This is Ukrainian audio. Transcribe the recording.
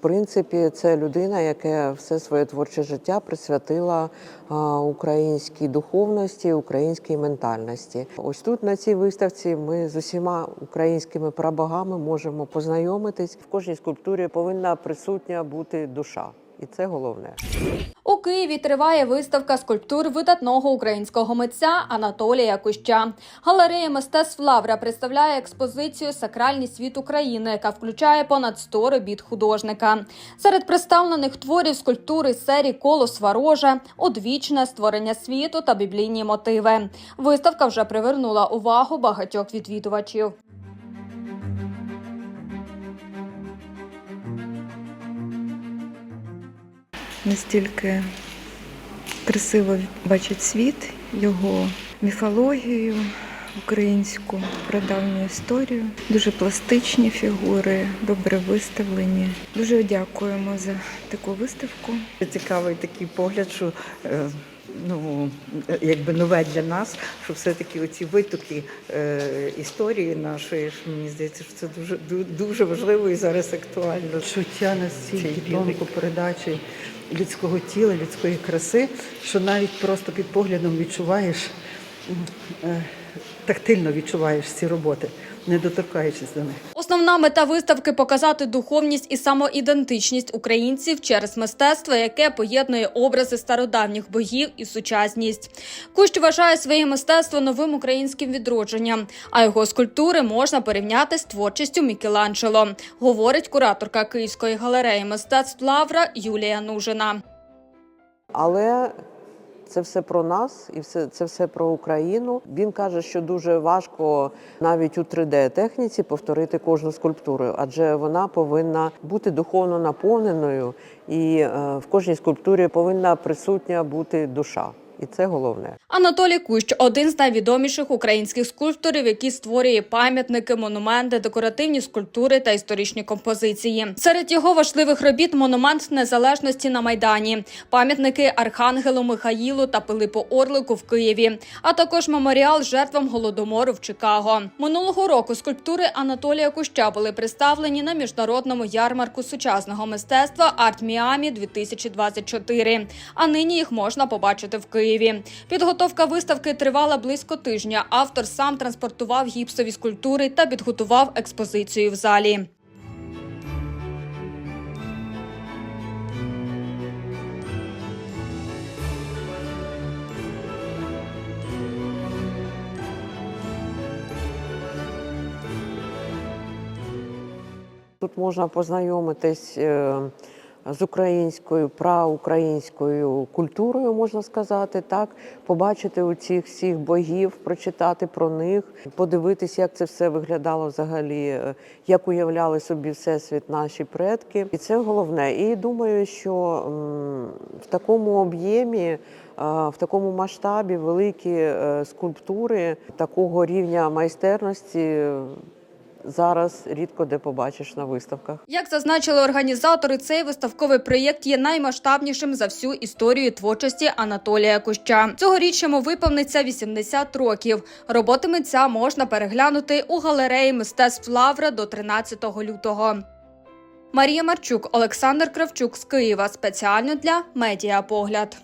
принципі, це людина, яка все своє творче життя присвятила українській духовності, українській ментальності. Ось тут на цій виставці ми з усіма українськими прабогами можемо познайомитись. В кожній скульптурі повинна присутня бути душа, і це головне. Києві триває виставка скульптур видатного українського митця Анатолія Куща. Галерея мистецтв Лавра представляє експозицію Сакральний світ України, яка включає понад 100 робіт художника. Серед представлених творів скульптури серії Колос Вороже, одвічне створення світу та біблійні мотиви. Виставка вже привернула увагу багатьох відвідувачів. Настільки красиво бачить світ, його міфологію українську, прадавню історію. Дуже пластичні фігури, добре виставлені. Дуже дякуємо за таку виставку. Цікавий такий погляд, що е, ну, якби нове для нас, що все-таки оці витоки е, історії нашої, що мені здається, що це дуже дуже важливо і зараз актуально. Чуття настільки тонко передачі людського тіла, людської краси, що навіть просто під поглядом відчуваєш, е, тактильно відчуваєш ці роботи, не доторкаючись до них. Основна мета виставки показати духовність і самоідентичність українців через мистецтво, яке поєднує образи стародавніх богів і сучасність. Кущ вважає своє мистецтво новим українським відродженням, а його скульптури можна порівняти з творчістю Мікеланджело, говорить кураторка Київської галереї мистецтв Лавра Юлія Нужина. Але це все про нас і все це все про Україну. Він каже, що дуже важко навіть у 3D-техніці повторити кожну скульптуру, адже вона повинна бути духовно наповненою, і е, в кожній скульптурі повинна присутня бути душа. І це головне. Анатолій Кущ один з найвідоміших українських скульпторів, який створює пам'ятники, монументи, декоративні скульптури та історичні композиції. Серед його важливих робіт монумент незалежності на майдані, пам'ятники Архангелу Михаїлу та Пилипу Орлику в Києві, а також меморіал жертвам голодомору в Чикаго. Минулого року скульптури Анатолія Куща були представлені на міжнародному ярмарку сучасного мистецтва Арт Міамі 2024. А нині їх можна побачити в Києві. Підготовка виставки тривала близько тижня. Автор сам транспортував гіпсові скульптури та підготував експозицію в залі. Тут можна познайомитись е, з українською, праукраїнською культурою, можна сказати, так, побачити у цих всіх богів, прочитати про них, подивитись, як це все виглядало взагалі, е, як уявляли собі всесвіт наші предки. І це головне. І думаю, що в такому об'ємі. е, В такому масштабі великі е, скульптури такого рівня майстерності зараз рідко де побачиш на виставках. Як зазначили організатори, цей виставковий проєкт є наймасштабнішим за всю історію творчості Анатолія Куща. Цьогоріч йому виповниться 80 років. Роботи митця можна переглянути у галереї мистецтв Лавра до 13 лютого. Марія Марчук, Олександр Кравчук з Києва спеціально для Медіапогляд.